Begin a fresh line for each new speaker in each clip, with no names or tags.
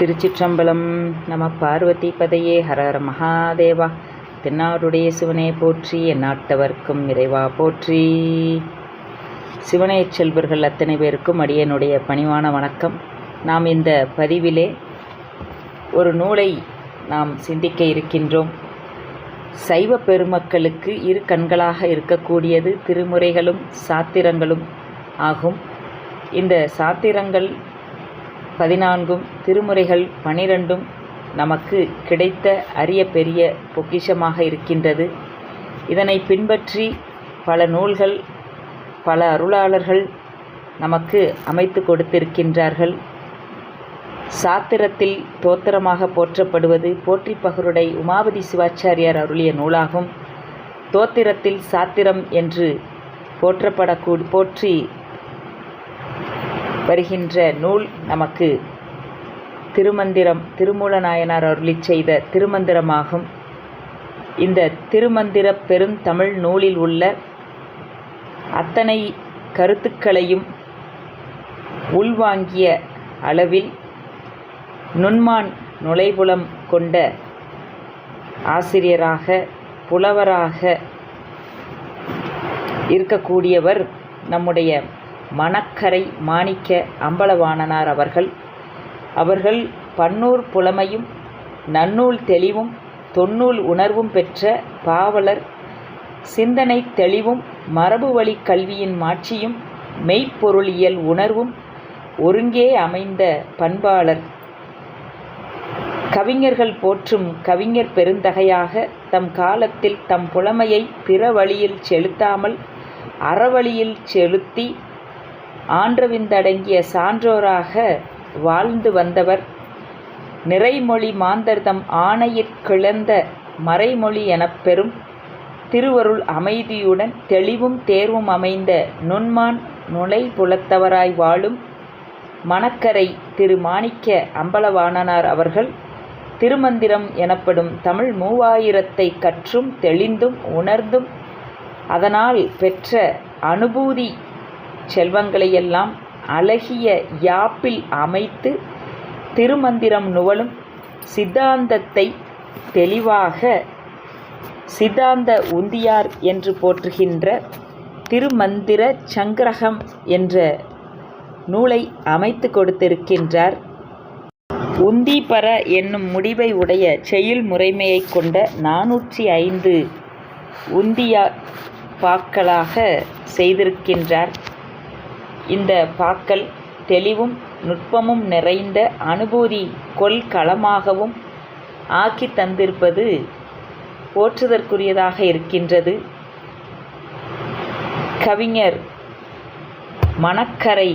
திருச்சிற்றம்பலம் நம பார்வதி பதையே ஹரஹர மகாதேவா. தென்னாடுடைய சிவனே போற்றி எந்நாட்டவர்க்கும் இறைவா போற்றி. சிவனை செல்வர்கள் அத்தனை பேருக்கும் அடியனுடைய பணிவான வணக்கம். நாம் இந்த பதிவிலே ஒரு நூலை நாம் சிந்திக்க இருக்கின்றோம். சைவ பெருமக்களுக்கு இரு கண்களாக இருக்கக்கூடியது திருமுறைகளும் சாத்திரங்களும் ஆகும். இந்த சாத்திரங்கள் பதினான்கும் திருமுறைகள் பனிரெண்டும் நமக்கு கிடைத்த அரிய பெரிய பொக்கிஷமாக இருக்கின்றது. இதனை பின்பற்றி பல நூல்கள் பல அருளாளர்கள் நமக்கு அமைத்து கொடுத்திருக்கின்றார்கள். சாத்திரத்தில் தோத்திரமாக போற்றப்படுவது போற்றி பகருடை உமாபதி சிவாச்சாரியார் அருளிய நூலாகும். தோத்திரத்தில் சாத்திரம் என்று போற்றப்படக்கூ போற்றி வருகின்ற நூல் நமக்கு திருமந்திரம் திருமூல நாயனார் அருளி செய்த திருமந்திரமாகும். இந்த திருமந்திர பெருந்தமிழ் நூலில் உள்ள அத்தனை கருத்துக்களையும் உள்வாங்கிய அளவில் நுண்மான் நுழைபுலம் கொண்ட ஆசிரியராக புலவராக இருக்கக்கூடியவர் நம்முடைய மணக்கரை மாணிக்க அம்பலவாணனார் அவர்கள். அவர்கள் பன்னூர் புலமையும் நன்னூல் தெளிவும் தொன்னூல் உணர்வும் பெற்ற பாவலர். சிந்தனை தெளிவும் மரபு வழி கல்வியின் மாட்சியும் மெய்ப்பொருளியல் உணர்வும் ஒருங்கே அமைந்த பண்பாளர். கவிஞர்கள் போற்றும் கவிஞர் பெருந்தகையாக தம் காலத்தில் தம் புலமையை பிற வழியில் செலுத்தாமல் அறவழியில் செலுத்தி ஆன்றவிந்தடங்கிய சான்றோராக வாழ்ந்து வந்தவர். நிறைமொழி மாந்தர்தம் ஆணையிற்கிழந்த மறைமொழி எனப்பெறும் திருவருள் அமைதியுடன் தெளிவும் தேர்வும் அமைந்த நுண்மான் நுழைபுலத்தவராய் வாழும். மணக்கரை திரு மாணிக்க அம்பலவாணனார் அவர்கள் திருமந்திரம் எனப்படும் தமிழ் மூவாயிரத்தை கற்றும் தெளிந்தும் உணர்ந்தும் அதனால் பெற்ற அனுபூதி செல்வங்களையெல்லாம் அழகிய யாப்பில் அமைத்து திருமந்திரம் நுவலும் சித்தாந்தத்தை தெளிவாக சித்தாந்த உந்தியார் என்று போற்றுகின்ற திருமந்திர சங்கிரகம் என்ற நூலை அமைத்து கொடுத்திருக்கின்றார். உந்திபர என்னும் முடிவை உடைய செயல் முறைமையை கொண்ட நானூற்றி ஐந்து உந்தியா பாக்களாக செய்திருக்கின்றார். இந்த பாக்கள் தெளிவும் நுட்பமும் நிறைந்த அனுபூதி கொள்களமாகவும் ஆக்கி தந்திருப்பது போற்றுதற்குரியதாக இருக்கின்றது. கவிஞர் மணக்கரை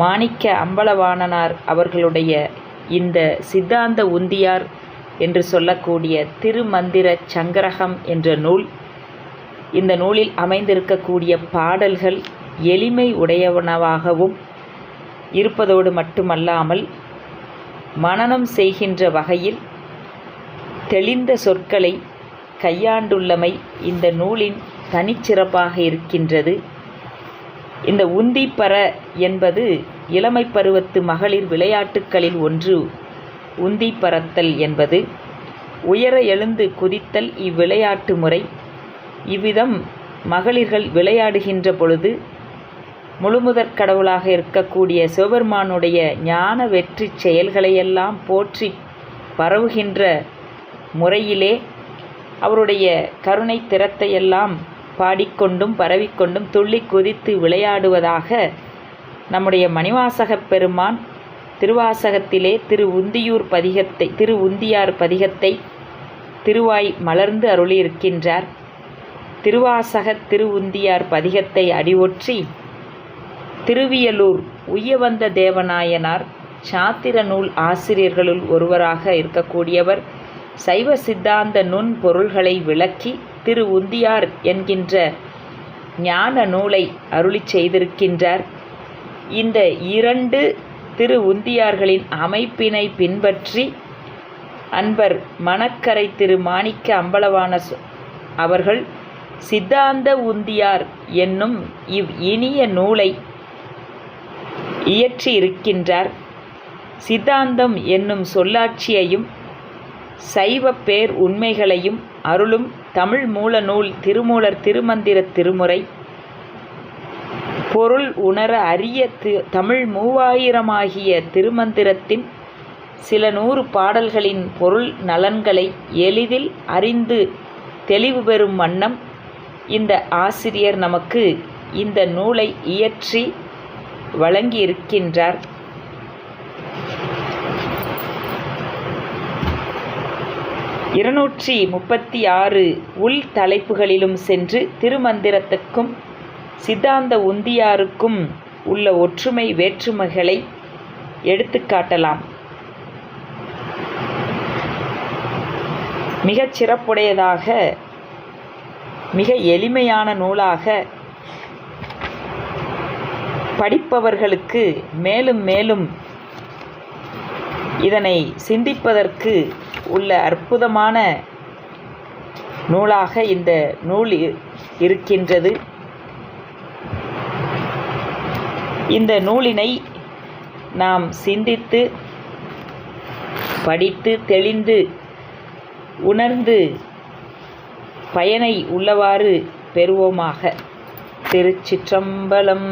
மாணிக்க அம்பலவாணனார் அவர்களுடைய இந்த சித்தாந்த உந்தியார் என்று சொல்லக்கூடிய திருமந்திர சங்கரகம் என்ற நூல் இந்த நூலில் அமைந்திருக்கக்கூடிய பாடல்கள் எளிமை உடையவனவாகவும் இருப்பதோடு மட்டுமல்லாமல் மனனம் செய்கின்ற வகையில் தெளிந்த சொற்களை கையாண்டுள்ளமை இந்த நூலின் தனிச்சிறப்பாக இருக்கின்றது. இந்த உந்திப்பற என்பது இளமை பருவத்து மகளிர் விளையாட்டுக்களில் ஒன்று உந்தி பறத்தல் என்பது. உயர எழுந்து குதித்தல் இவ்விளையாட்டு முறை. இவ்விதம் மகளிர்கள் விளையாடுகின்ற பொழுது முழுமுதற் கடவுளாக இருக்கக்கூடிய சிவபெருமானுடைய ஞான வெற்றி செயல்களையெல்லாம் போற்றி பரவுகின்ற முறையிலே அவருடைய கருணை திறத்தையெல்லாம் பாடிக்கொண்டும் பரவிக்கொண்டும் துள்ளி குதித்து விளையாடுவதாக நம்முடைய மணிவாசகப் பெருமான் திருவாசகத்திலே திரு உந்தியூர் பதிகத்தை திரு உந்தியார் பதிகத்தை திருவாய் மலர்ந்து அருளியிருக்கின்றார். திருவாசக திரு உந்தியார் பதிகத்தை அடிவொற்றி திருவியலூர் உய்யவந்த தேவநாயனார் சாத்திர நூல் ஆசிரியர்களுள் ஒருவராக இருக்கக்கூடியவர் சைவ சித்தாந்த நுண் பொருள்களை விளக்கி திரு உந்தியார் என்கின்ற ஞான நூலை அருளி செய்திருக்கின்றார். இந்த இரண்டு திரு உந்தியார்களின் அமைப்பினை பின்பற்றி அன்பர் மணக்கரை திரு மாணிக்க அம்பலவான அவர்கள் சித்தாந்த உந்தியார் என்னும் இவ் இனிய நூலை இயற்றியிருக்கின்றார். சித்தாந்தம் என்னும் சொல்லாட்சியையும் சைவப் பேர் உண்மைகளையும் அருளும் தமிழ் மூல நூல் திருமூலர் திருமந்திரத் திருமுறை. பொருள் உணர அரிய தி தமிழ் மூவாயிரமாகிய திருமந்திரத்தின் சில நூறு பாடல்களின் பொருள் நலன்களை எளிதில் அறிந்து தெளிவு பெறும் வண்ணம் இந்த ஆசிரியர் நமக்கு இந்த நூலை இயற்றி வழங்கியிருக்கின்றார். இருநூற்றி முப்பத்தி ஆறு உள் தலைப்புகளிலும் சென்று திருமந்திரத்துக்கும் சித்தாந்த உந்தியாருக்கும் உள்ள ஒற்றுமை வேற்றுமைகளை எடுத்துக்காட்டலாம் மிகச் சிறப்புடையதாக மிக எளிமையான நூலாக படிப்பவர்களுக்கு மேலும் மேலும் இதனை சிந்திப்பதற்கு உள்ள அற்புதமான நூலாக இந்த நூல் இருக்கின்றது. இந்த நூலினை நாம் சிந்தித்து படித்து தெளிந்து உணர்ந்து பயனை உள்ளவாறு பெறுவோமாக. திருச்சிற்றம்பலம்.